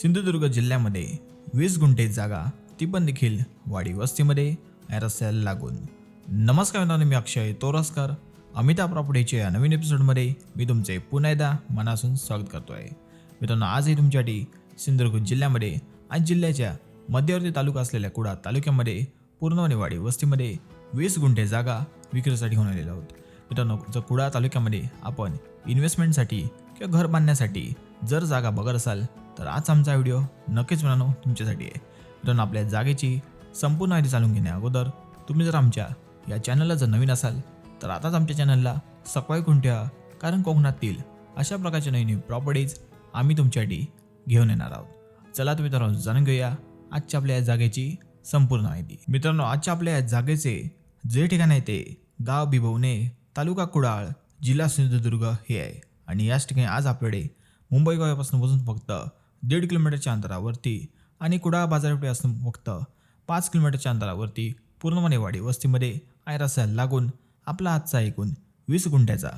सिंधुदुर्ग जिल्ह्यामध्ये वीस गुंठे जागा ती पण देखील वाडी वस्तीमध्ये रस्त्याला लागून. नमस्कार मित्रांनो मी अक्षय तोरसकर. अमिता प्रॉपर्टीच्या या नवीन एपिसोडमध्ये मी तुमचे पुन्हा एकदा मनासून स्वागत करतो आहे मित्रांनो आजही तुमच्यासाठी सिंधुदुर्ग जिल्ह्यामध्ये आणि जिल्ह्याच्या मध्यवर्ती तालुका असलेल्या कुडा तालुक्यामध्ये पूर्णपणे वाडी वस्तीमध्ये वीस गुंठे जागा विक्रीसाठी घेऊन आलेलो आहोत. मित्रांनो जर कुडा तालुक्यामध्ये आपण इन्व्हेस्टमेंटसाठी किंवा घर बांधण्यासाठी जर जागा बघत असाल तर आज आमचा व्हिडिओ नक्कीच मित्रांनो तुमच्यासाठी आहे. मित्रांनो आपल्या जागेची संपूर्ण माहिती चालून घेण्या अगोदर तुम्ही जर आमच्या या चॅनलला जर नवीन असाल तर आताच आमच्या चॅनलला सकाळी कोणत्या ठेवा कारण कोकणातील अशा प्रकारच्या नवीन प्रॉपर्टीज आम्ही तुमच्यासाठी घेऊन येणार आहोत. चला तुम्ही मित्रांनो जाणून घेऊया आजच्या आपल्या या जागेची संपूर्ण माहिती. मित्रांनो आजच्या आपल्या या जागेचे जे ठिकाण आहे ते गाव बिभवणे तालुका कुडाळ जिल्हा सिंधुदुर्ग हे आहे. आणि याच ठिकाणी आज आपल्याकडे मुंबई गोव्यापासून बसून फक्त दीड किलोमीटरच्या अंतरावरती आणि कुडाळ बाजारपेठे असून फक्त पाच किलोमीटरच्या अंतरावरती पूर्णपणे वाडी वस्तीमध्ये आणि रस्त्याला लागून आपला आजचा एकूण वीस गुंठ्याचा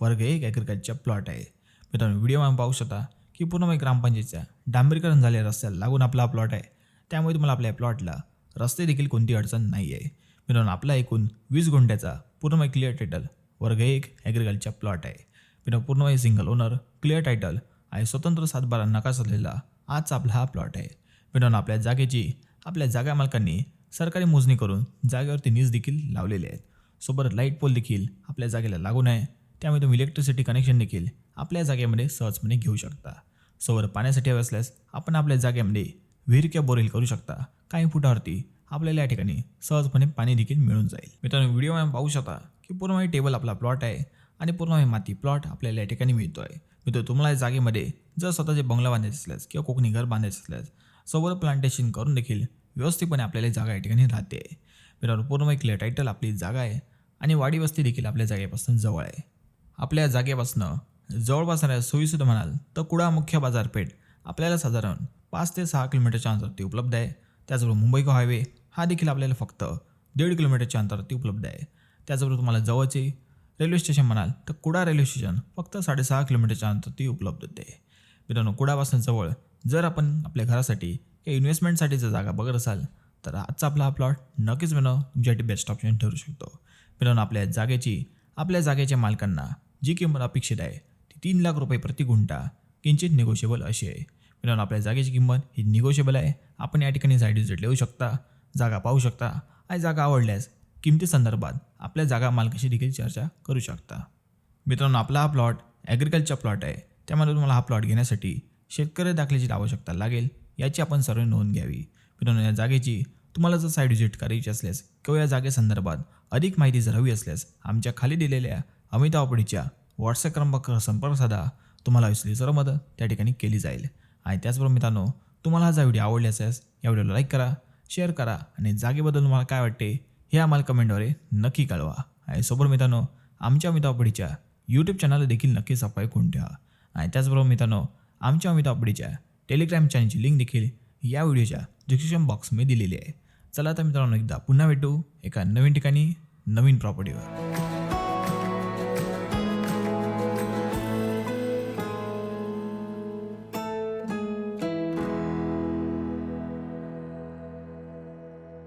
वर्ग एक ॲग्रिकल्चर प्लॉट आहे. मित्रांनो आम्ही पाहू शकता की पूर्णमय ग्रामपंचायतच्या डांबरीकरण झालेल्या रस्त्याला लागून आपला प्लॉट आहे. त्यामुळे तुम्हाला आपल्या प्लॉटला रस्ते देखील कोणती अडचण नाही आहे. मित्रांनो आपला एकूण वीस गुंठ्याचा पूर्णमय क्लिअर टायटल वर्ग एक ॲग्रिकल्चर प्लॉट आहे. मित्रांनो पूर्णमय सिंगल ओनर क्लिअर टायटल आणि स्वतंत्र सातबारा नकाश असलेला आजचा आपला हा प्लॉट आहे. मित्रांनो आपल्या जागेची आपल्या जागा मालकांनी सरकारी मोजणी करून जागेवरती नीज देखील लावलेले आहेत. सोबत लाइट पोल देखील आपल्या जागेला लागून आहे त्यामुळे तुम्ही इलेक्ट्रिसिटी कनेक्शन देखील आपल्या जागेमध्ये सहजपणे घेऊ शकता. सोबत पाण्यासाठी हवे असल्यास आपण आपल्या जागेमध्ये विहीर किंवा बोरेल करू शकता. काही फुटावरती आपल्याला या ठिकाणी सहजपणे पाणी देखील मिळून जाईल. मित्रांनो व्हिडिओमध्ये पाहू शकता की पूर्ण टेबल आपला प्लॉट आहे आणि पूर्ण माती प्लॉट आपल्याला या ठिकाणी मिळतो आहे मित्र तुम्हाला या जागेमध्ये जर स्वतःचे बंगला बांधायचे असल्यास किंवा कोकणी घर बांधायचे असल्यास सोबत प्लांटेशन करून देखील व्यवस्थितपणे आपल्याला जागा या ठिकाणी राहते. मित्रांनो पूर्ण क्लिअर टायटल आपली जागा आहे आणि वाडी वस्ती देखील आपल्या जागेपासून जवळ आहे. आपल्या जागेपासून जवळपास सोयीसुद्धा म्हणाल तर कुडा मुख्य बाजारपेठ आपल्याला साधारण पाच ते सहा किलोमीटरच्या अंतरावरती उपलब्ध आहे. त्याचबरोबर मुंबई गोवा हायवे हा देखील आपल्याला फक्त दीड किलोमीटरच्या अंतरावरती उपलब्ध आहे. त्याचबरोबर तुम्हाला जवळचे रेल्वे स्टेशन म्हणाल तर कुडा रेल्वे स्टेशन फक्त साडेसहा किलोमीटरच्या अंतर ती उपलब्ध होते. मित्रांनो कुडापासून जवळ जर आपण आपल्या घरासाठी किंवा इन्व्हेस्टमेंटसाठी जर जागा बघत असाल तर आजचा आपला हा प्लॉट नक्कीच मिळणं तुमच्यासाठी बेस्ट ऑप्शन ठरू शकतो. मित्रांनो आपल्या जागेची आपल्या जागेच्या मालकांना जी किंमत अपेक्षित आहे ती तीन लाख रुपये प्रति गुंठा किंचित निगोशिएबल अशी आहे. मित्रांनो आपल्या जागेची किंमत ही निगोशिएबल आहे. आपण या ठिकाणी साईड विजिट लिहू शकता जागा पाहू शकता आणि जागा आवडल्यास किमती संदर्भात आपल्या जागा मालकाशी देखील चर्चा करू शकता. मित्रांनो आपला हा प्लॉट ॲग्रिकल्चर प्लॉट आहे. त्यामध्ये तुम्हाला हा प्लॉट घेण्यासाठी शेतकरी दाखल्याची आवश्यकता लागेल याची आपण सर्व नोंद घ्यावी. मित्रांनो या जागेची तुम्हाला जर साईड व्हिजिट करायची असल्यास किंवा या जागेसंदर्भात अधिक माहिती जर हवी असल्यास आमच्या खाली दिलेल्या अमिता ऑपडीच्या व्हॉट्सअप क्रमांकावर संपर्क साधा तुम्हाला असली सर्व मदत त्या ठिकाणी केली जाईल. आणि त्याचबरोबर मित्रांनो तुम्हाला हा व्हिडिओ आवडले असल्यास या व्हिडिओला लाईक करा शेअर करा आणि जागेबद्दल तुम्हाला काय वाटते हे आम्हाला कमेंटद्वारे नक्की कळवा. आणि सोबत मित्रांनो आमच्या अमितापडीच्या यूट्यूब चॅनलला देखील नक्की सफाई करून ठेवा. आणि त्याचबरोबर मित्रांनो आमच्या अमितापडीच्या टेलिग्राम चॅनलची लिंक देखील या व्हिडिओच्या डिस्क्रिप्शन बॉक्समध्ये दिलेली आहे. चला आता मित्रांनो एकदा पुन्हा भेटू एका नवीन ठिकाणी नवीन प्रॉपर्टीवर